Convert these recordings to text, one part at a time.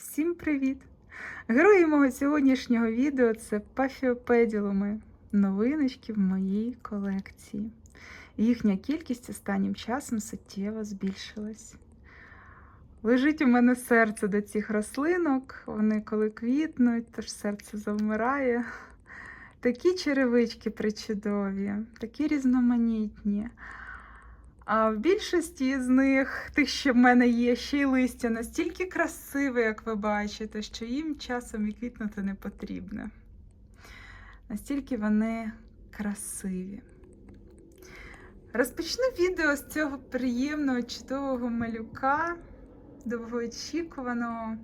Всім привіт! Герої мого сьогоднішнього відео це пафіопеділуми, новиночки в моїй колекції. Їхня кількість останнім часом суттєво збільшилась. Лежить у мене серце до цих рослинок, вони коли квітнуть, тож серце завмирає. Такі черевички причудові, такі різноманітні. А в більшості з них, тих, що в мене є, ще й листя настільки красиве, як ви бачите, що їм часом і квітнути не потрібно. Настільки вони красиві. Розпочну відео з цього приємного, чудового малюка, довгоочікуваного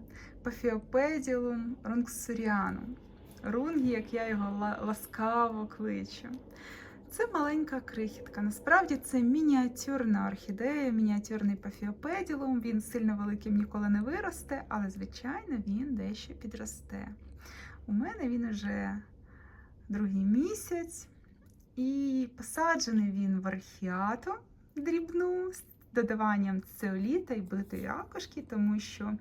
пафіопеділум рунгсуріанум. Рунгі, як я його ласкаво кличу. Це маленька крихітка. Насправді це мініатюрна орхідея, мініатюрний пафіопеділум. Він сильно великим ніколи не виросте, але, звичайно, він дещо підросте. У мене він уже другий місяць, і посаджений він в архіату дрібну з додаванням цеоліта і битої ракушки, тому що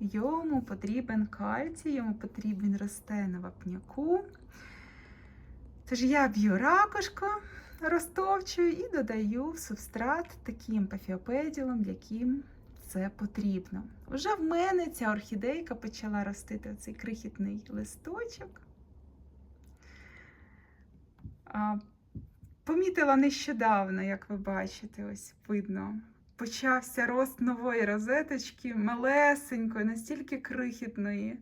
йому потрібен кальцій, йому потрібен росте на вапняку. Тож я б'ю ракушку, розтовчую і додаю субстрат таким пафіопеділом, яким це потрібно. Уже в мене ця орхідейка почала ростити оцей крихітний листочок. Помітила нещодавно, як ви бачите, ось видно. Почався рост нової розеточки, малесенької, настільки крихітної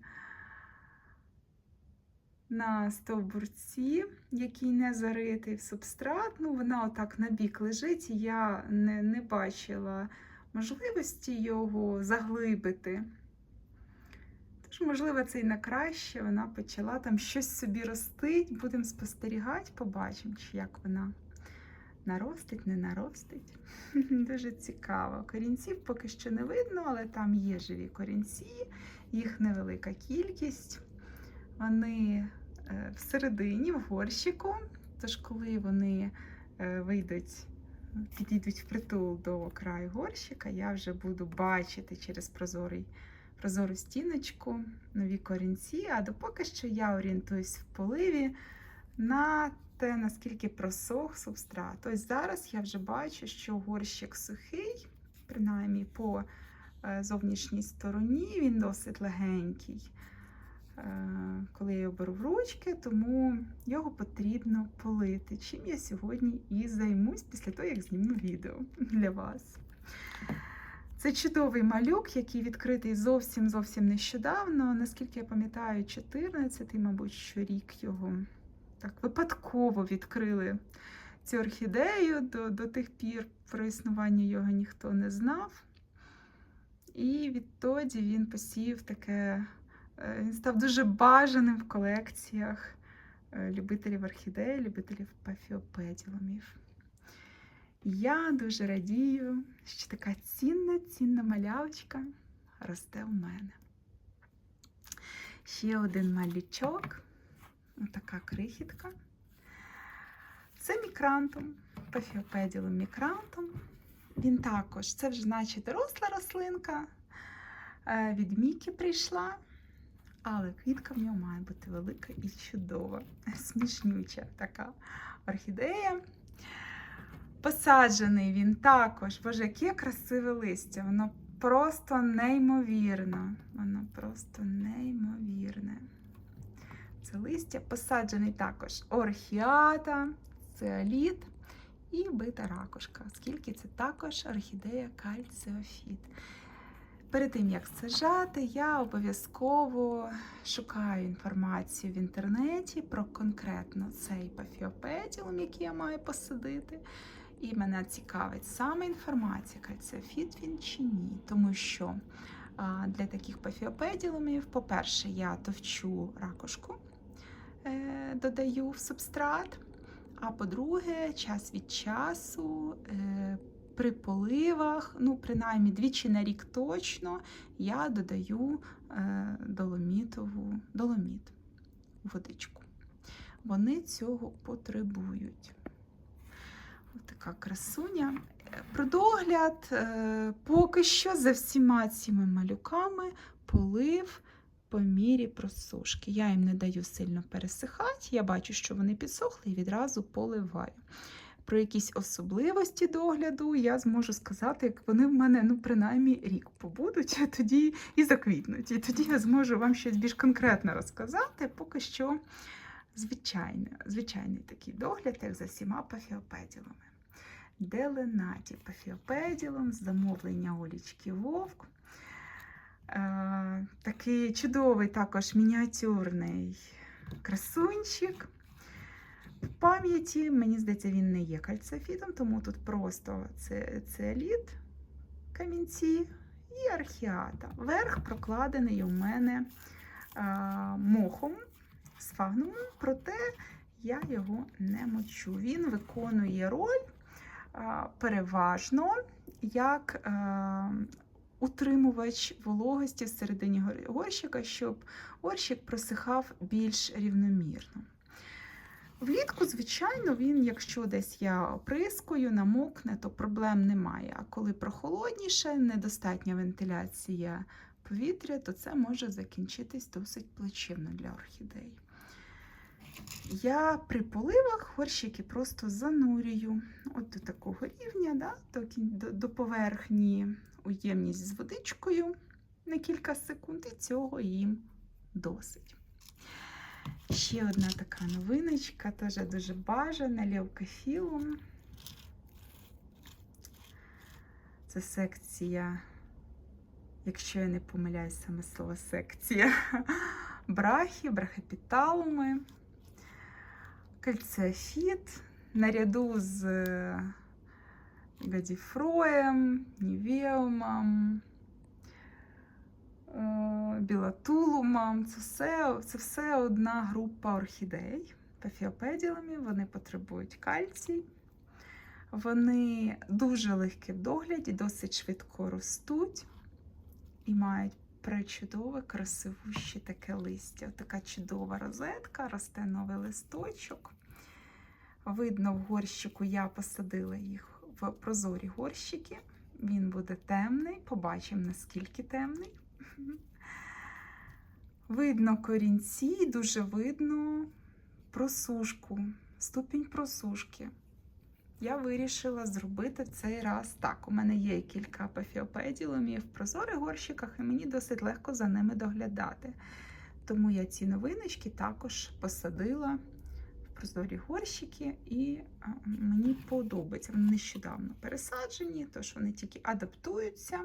на стовбурці, який не заритий в субстрат. Ну, вона отак на бік лежить, і я не, не бачила можливості його заглибити. Тож, можливо, це і на краще. Вона почала там щось собі ростить. Будемо спостерігати, побачимо, чи як вона наростить, не наростить. Дуже цікаво. Корінців поки що не видно, але там є живі корінці, їх невелика кількість. Вони всередині, в горщику. Тож, коли вони е, вийдуть, підійдуть впритул до краю горщика, я вже буду бачити через прозорий, прозору стіночку нові корінці. А допоки що я орієнтуюсь в поливі на те, наскільки просох субстрат. Ось зараз я вже бачу, що горщик сухий, принаймні по е, зовнішній стороні, він досить легенький е, коли я його беру в ручки, тому його потрібно полити. Чим я сьогодні і займусь після того, як зніму відео для вас. Це чудовий малюк, який відкритий зовсім зовсім нещодавно. Наскільки я пам'ятаю, 14-й, мабуть, що рік його так випадково відкрили цю орхідею. До, до тих пір про існування його ніхто не знав. І відтоді він посів таке Е, Він став дуже бажаним в колекціях е, любителів орхідей, любителів пафіопеділумів. Я дуже радію, що така цінна, цінна малявочка росте в мене. Ще один малючок, така крихітка. Це мікрантум, пафіопеділум мікрантум. Він також, це вже, значить, доросла рослинка. е, Від Мікі прийшла. Але квітка в нього має бути велика і чудова, смішнюча така орхідея. Посаджений він також, боже, яке красиве листя. Воно просто неймовірно. Воно просто неймовірне. Це листя посаджений також орхіата, цеоліт і бита ракушка, оскільки це також орхідея кальціофіт. Перед тим, як сажати, я обов'язково шукаю інформацію в інтернеті про конкретно цей пафіопедіум, який я маю посадити. І мене цікавить саме інформація, кальціофіт він чи ні. Тому що для таких пафіопеділумів, по-перше, я товчу ракушку, е, додаю в субстрат. А по-друге, час від часу. При поливах, ну, принаймні двічі на рік точно, я додаю е, доломітову, доломіт водичку. Вони цього потребують. Ось така красуня. Про догляд е, поки що за всіма цими малюками полив по мірі просушки. Я їм не даю сильно пересихати, я бачу, що вони підсохли і відразу поливаю. Про якісь особливості догляду я зможу сказати, як вони в мене ну, принаймні рік побудуть, тоді і заквітнуть. І тоді я зможу вам щось більш конкретне розказати. Поки що звичайний, звичайний такий догляд, як за всіма пафіопеділами. Деленаті пафіопеділом з замовлення Олічки Вовк. Е, такий чудовий також мініатюрний красунчик. Пам'яті, мені здається, він не є кальцифітом, тому тут просто це, циоліт, камінці і архіата. Верх прокладений у мене е, мохом, сфагнумом, проте я його не мочу. Він виконує роль е, переважно як е, утримувач вологості всередині горщика, щоб горщик просихав більш рівномірно. Влітку, звичайно, він, якщо десь я оприскую, намокне, то проблем немає. А коли прохолодніше, недостатня вентиляція повітря, то це може закінчитись досить плачевно для орхідей. Я при поливах горщики просто занурюю от до такого рівня, да, до, до, поверхні у ємність з водичкою на кілька секунд, і цього їм досить. Ще одна така новиночка, теж дуже бажана леокофілум. Це секція, якщо я не помиляюсь, саме слово секція. Брахи, брахопіталуми, кальціофіт наряду з е, гадіфроєм, нівеумом, білатулумом. Це все, це все одна група орхідей. Пафіопеділами, вони потребують кальцій. Вони дуже легкі в догляді, досить швидко ростуть і мають пречудове, красивуще таке листя. Така чудова розетка, росте новий листочок. Видно, в горщику я посадила їх в прозорі горщики. Він буде темний, побачимо, наскільки темний. Видно корінці, дуже видно просушку, ступінь просушки. Я вирішила зробити цей раз так. У мене є кілька пафіопеділумів в прозорих горщиках, і мені досить легко за ними доглядати. Тому я ці новиночки також посадила в прозорі горщики, і мені подобається. Вони нещодавно пересаджені, тож вони тільки адаптуються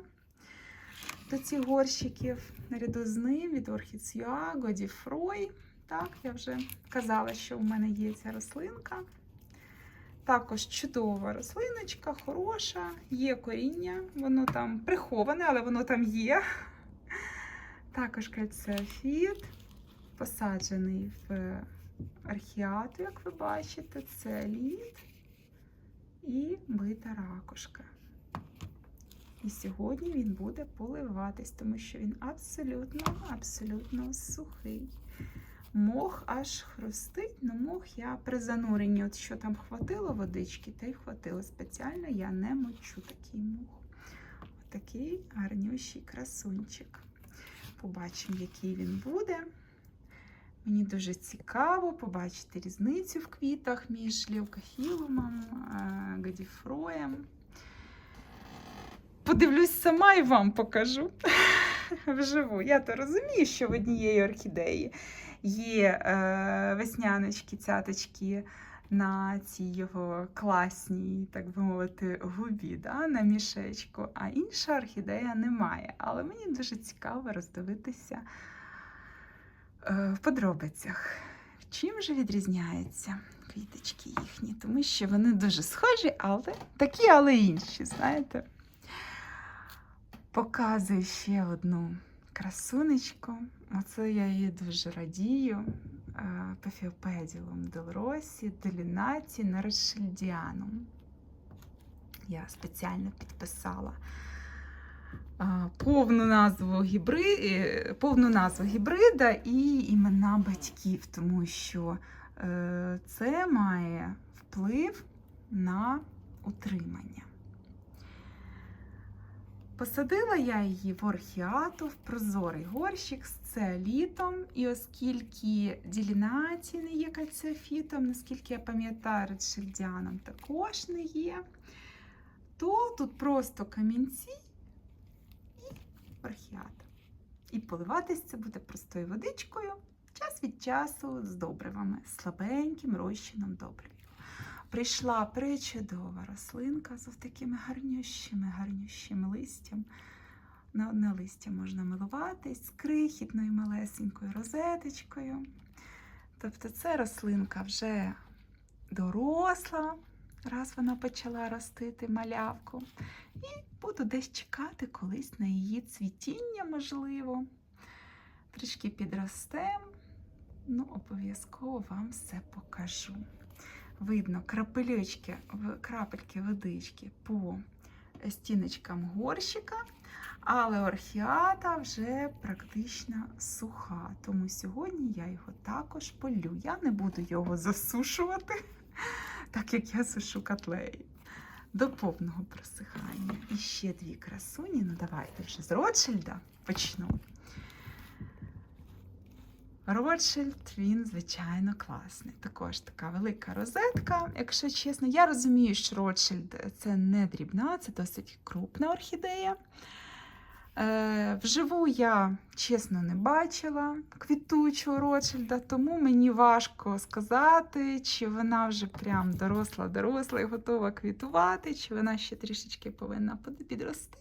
до цих горщиків. Наряду з ним від Орхіцюа, Годіфрой. Так, я вже казала, що у мене є ця рослинка. Також чудова рослиночка, хороша, є коріння, воно там приховане, але воно там є. Також кальцеофіт, посаджений в архіату, як ви бачите, це лід і бита ракушка. І сьогодні він буде поливатись, тому що він абсолютно, абсолютно сухий. Мох аж хрустить, але мох я при зануренні, от що там хватило водички, та й хватило спеціально, я не мочу такий мох. Отакий гарнющий красунчик. Побачимо, який він буде. Мені дуже цікаво побачити різницю в квітах між левкофілумом, гадіфроєм. Подивлюсь сама і вам покажу вживу. Я то розумію, що в однієї орхідеї є е, весняночки, цяточки на цій його класній, так би мовити, губі, да, на мішечку, а інша орхідея немає. Але мені дуже цікаво роздивитися е, в подробицях. Чим же відрізняються квіточки їхні? Тому що вони дуже схожі, але такі, але інші, знаєте. Показую ще одну красунечку. Оце я її дуже радію. Е, Пафіопеділом Делросі, Делінаті, Нарешельдіаном. Я спеціально підписала е, повну назву, гібри... е, повну назву гібрида і імена батьків, тому що це має вплив на утримання. Посадила я її в орхіату, в прозорий горщик з цеолітом. І оскільки ділінаті не є кальцеофітом, наскільки я пам'ятаю, редшильдіаном також не є, то тут просто камінці і орхіата. І поливатись це буде простою водичкою, час від часу з добривами, слабеньким розчином добривів. Прийшла пречудова рослинка з такими гарнющими, гарнющим листям. На одне листя можна милуватись з крихітною малесенькою розеточкою. Тобто це рослинка вже доросла, раз вона почала ростити малявку. І буду десь чекати колись на її цвітіння, можливо. Трішки підростем, ну, обов'язково вам все покажу. Видно крапелючки, крапельки водички по стіночкам горщика, але орхіата вже практично суха. Тому сьогодні я його також полю. Я не буду його засушувати, так як я сушу котлеї. До повного просихання. І ще дві красуні. Ну, давайте вже з Ротшильда почну. Ротшильд, він, звичайно, класний. Також така велика розетка. Якщо чесно, я розумію, що Ротшильд це не дрібна, це досить крупна орхідея. Е, вживу я, чесно, не бачила квітучого Ротшильда, тому мені важко сказати, чи вона вже прям доросла-доросла і готова квітувати, чи вона ще трішечки повинна підрости.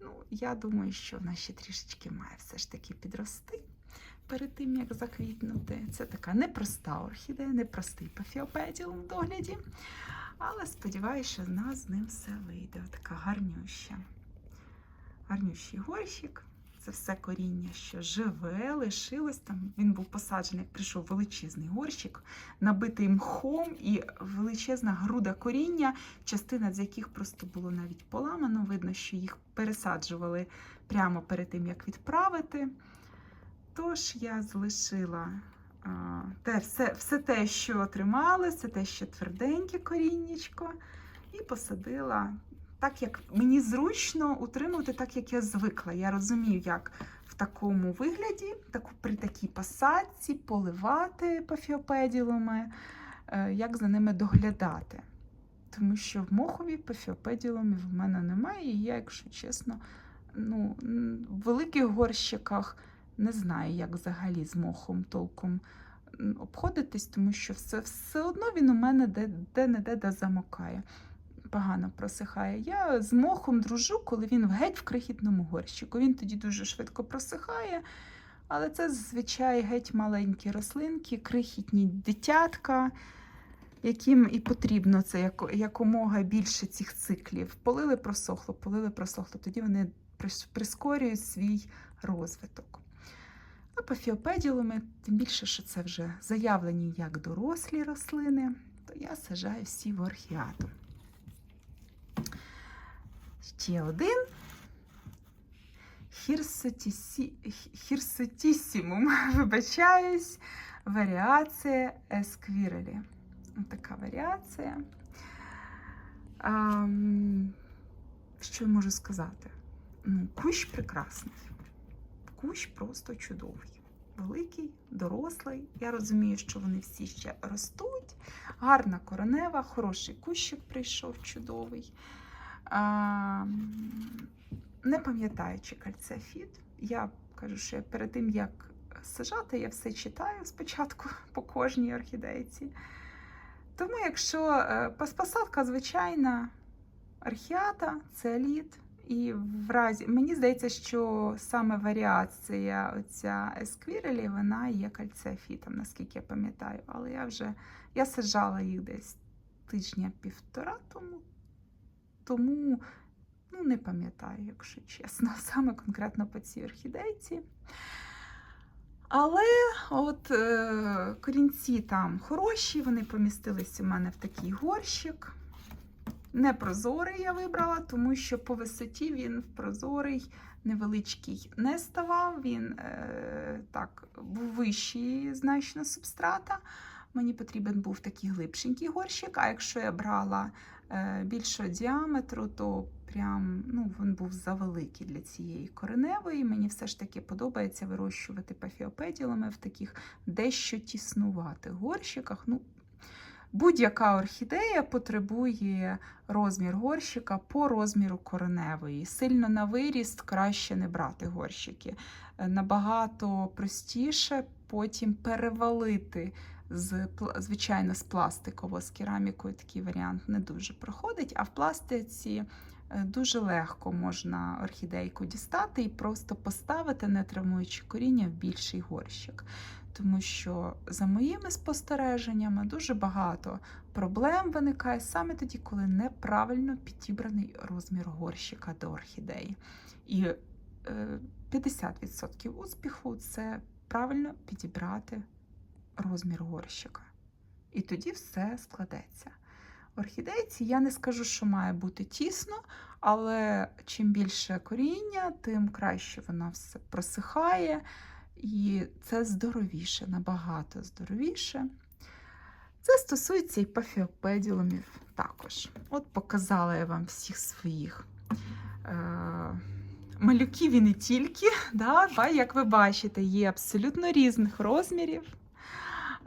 Ну, я думаю, що вона ще трішечки має все ж таки підрости перед тим, як заквітнути. Це така непроста орхідея, непростий пафіопедіум в догляді. Але сподіваюся, що в нас з ним все вийде. Така гарнюща. Гарнющий горщик. Це все коріння, що живе, лишилось там. Він був посаджений, як прийшов величезний горщик, набитий мхом і величезна груда коріння, частина з яких просто було навіть поламано. Видно, що їх пересаджували прямо перед тим, як відправити. Тож я залишила те, все, все те, що тримали, все те, що тверденьке коріннячко, і посадила так, як мені зручно утримувати, так як я звикла. Я розумію, як в такому вигляді, таку, при такій посадці поливати пафіопеділами, е, як за ними доглядати. Тому що в мохові пафіопеділумів в мене немає, і я, якщо чесно, ну, в великих горщиках не знаю, як взагалі з мохом толком обходитись, тому що все, все одно він у мене де- де-не-де де замокає. Погано просихає. Я з мохом дружу, коли він геть в крихітному горщику. Він тоді дуже швидко просихає. Але це зазвичай геть маленькі рослинки, крихітні дитятка, яким і потрібно це якомога більше цих циклів. Полили просохло, полили просохло. Тоді вони прискорюють свій розвиток. А пафіопеділуми, тим більше, що це вже заявлені як дорослі рослини, то я сажаю всі в орхіату. Ще один хірсотісімум, вибачаюсь, варіація есквірелі. Така варіація. Ам, що я можу сказати? Ну, кущ прекрасний. Кущ просто чудовий. Великий, дорослий. Я розумію, що вони всі ще ростуть. Гарна коронева, хороший кущик прийшов чудовий. А, не пам'ятаю, чи кальцефіт. Я кажу, що перед тим, як сажати, я все читаю спочатку по кожній орхідейці. Тому, якщо е, посадка звичайна, архіата, цеоліт, і в разі, мені здається, що саме варіація оця есквірелі, вона є кальцеофітом, наскільки я пам'ятаю. Але я вже я саджала їх десь тижня півтора тому, тому ну, не пам'ятаю, якщо чесно, саме конкретно по цій орхідейці. Але от е, корінці там хороші, вони помістились у мене в такий горщик. Не прозорий я вибрала, тому що по висоті він прозорий невеличкий не ставав. Він е, так був вищий значно субстрата. Мені потрібен був такий глибшенький горщик. А якщо я брала е, більшого діаметру, то прям, ну, він був завеликий для цієї кореневої. Мені все ж таки подобається вирощувати пафіопеділами в таких дещо тіснуватих горщиках. Ну, Будь-яка орхідея потребує розмір горщика по розміру кореневої. Сильно на виріст краще не брати горщики. Е, Набагато простіше потім перевалити з звичайно з пластикового з керамікою такий варіант не дуже проходить, а в пластиці е, дуже легко можна орхідейку дістати і просто поставити, не травмуючи коріння в більший горщик. Тому що за моїми спостереженнями дуже багато проблем виникає саме тоді, коли неправильно підібраний розмір горщика до орхідеї. І е, 50% успіху це правильно підібрати розмір горщика. І тоді все складеться. Орхідейці я не скажу, що має бути тісно, але чим більше коріння, тим краще воно все просихає. І це здоровіше, набагато здоровіше. Це стосується і пафіопеділумів також. От показала я вам всіх своїх е- малюків і не тільки. Да? Як ви бачите, є абсолютно різних розмірів,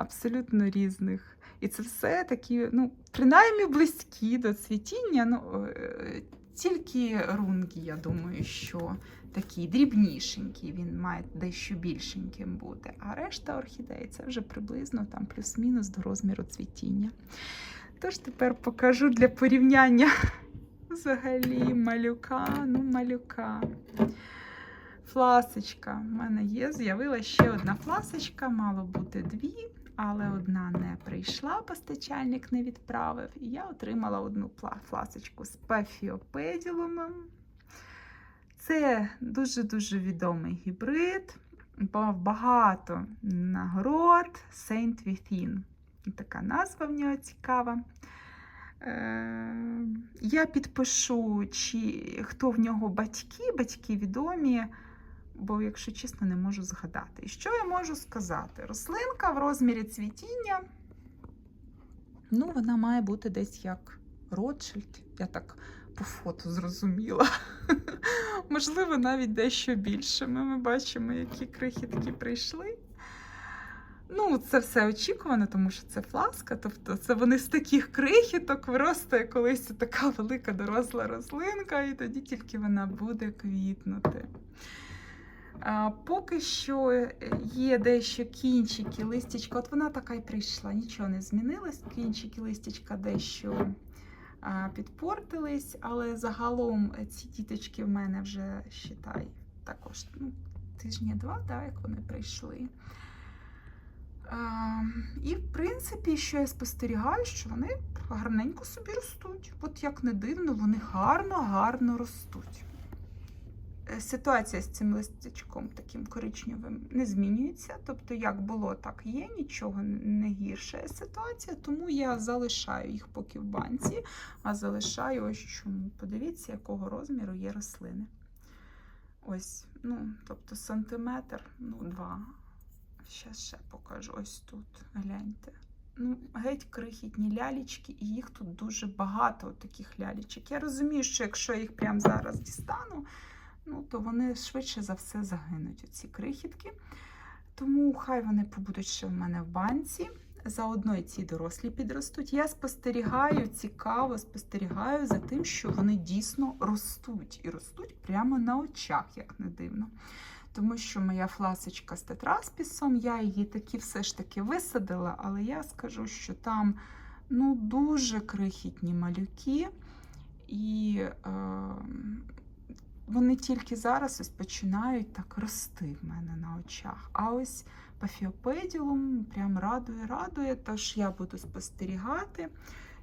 абсолютно різних. І це все такі, ну, принаймні близькі до цвітіння. Ну, е, тільки рунгі, я думаю, що такий дрібнішенький, він має дещо більшеньким бути. А решта орхідей це вже приблизно там плюс-мінус до розміру цвітіння. Тож тепер покажу для порівняння взагалі малюка, ну малюка. Фласочка. У мене є, з'явилася ще одна фласочка, мало бути дві, але одна не прийшла, постачальник не відправив. І я отримала одну фласочку з пафіопеділумом. Це дуже-дуже відомий гібрид. Мав багато нагород Saint Within. Така назва в нього цікава. Е, Я підпишу, чи хто в нього батьки, батьки відомі, бо, якщо чесно, не можу згадати. І що я можу сказати? Рослинка в розмірі цвітіння, ну, вона має бути десь як Ротшильд. Я так по фото зрозуміла. Можливо, навіть дещо більше. Ми, ми бачимо, які крихітки прийшли. Ну, це все очікувано, тому що це фласка. Тобто, це вони з таких крихіток виростає колись така велика доросла рослинка, і тоді тільки вона буде квітнути. Поки що е, є дещо кінчики, листячка. От вона така й прийшла, нічого не змінилось. Кінчики, листячка дещо підпортились, але загалом е, ці діточки в мене вже считай, також ну, тижні два, да, як вони прийшли. І, в принципі, що я спостерігаю, що вони гарненько собі ростуть. От як не дивно, вони гарно-гарно ростуть. Е, Ситуація з цим листячком таким коричневим не змінюється. Тобто, як було, так є, нічого не гірша ситуація, тому я залишаю їх поки в банці, а залишаю ось чому. Подивіться, якого розміру є рослини. Ось, ну, тобто сантиметр, ну, два. Щас ще покажу ось тут. Гляньте. Ну, геть крихітні лялічки, і їх тут дуже багато таких лялічок. Я розумію, що якщо я їх прямо зараз дістану, ну, то вони швидше за все загинуть, оці крихітки. Тому хай вони побудуть ще в мене в банці. Заодно і ці дорослі підростуть. Я спостерігаю, цікаво спостерігаю за тим, що вони дійсно ростуть. І ростуть прямо на очах, як не дивно. Тому що моя фласочка з тетраспісом, я її таки все ж таки висадила, але я скажу, що там ну, дуже крихітні малюки, і е, вони тільки зараз ось починають так рости в мене на очах. А ось пафіопеділум прям радує, радує, тож я буду спостерігати.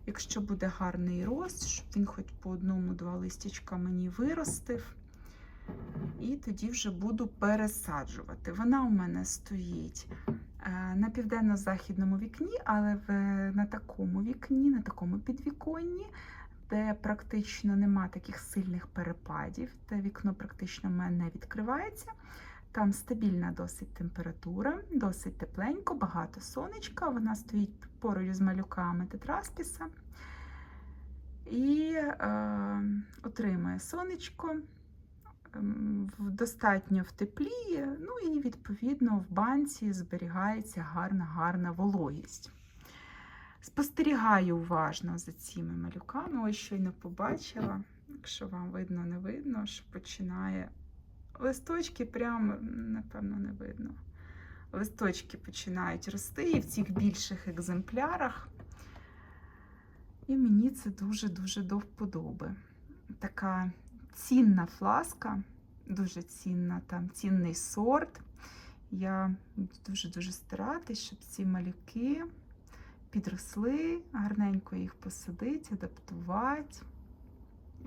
Якщо буде гарний рост, щоб він хоч по одному-два листячка мені виростив. І тоді вже буду пересаджувати. Вона у мене стоїть е, на південно-західному вікні, але на такому вікні, на такому підвіконні, де практично нема таких сильних перепадів, де вікно практично в мене не відкривається. Там стабільна досить температура, досить тепленько, багато сонечка. Вона стоїть поруч з малюками тетраспіса. і е, отримає сонечко. ем, Достатньо в теплі, ну і відповідно в банці зберігається гарна гарна вологість. Спостерігаю уважно за цими малюками. Ось щойно побачила, якщо вам видно, не видно, що починає листочки, прямо, напевно, не видно. Листочки починають рости і в цих більших екземплярах. І мені це дуже-дуже до вподоби. Така цінна фласка, дуже цінна, там цінний сорт. Я буду дуже-дуже старатися, щоб ці малюки підросли, гарненько їх посадити, адаптувати,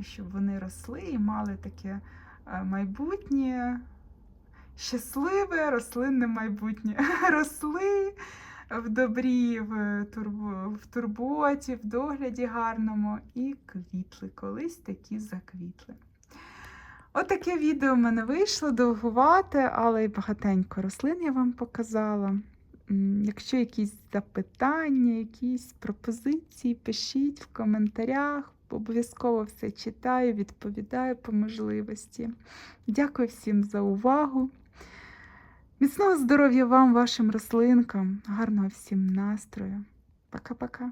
щоб вони росли і мали таке е, майбутнє, щасливе рослинне майбутнє. Росли в добрі, в, турбо, в турботі, в догляді гарному і квітли. Колись такі заквітли. Отаке відео в мене вийшло довгувате, але й багатенько рослин я вам показала. Якщо якісь запитання, якісь пропозиції, пишіть в коментарях. Обов'язково все читаю, відповідаю по можливості. Дякую всім за увагу. Міцного здоров'я вам, вашим рослинкам, гарного всім настрою. Пока-пока.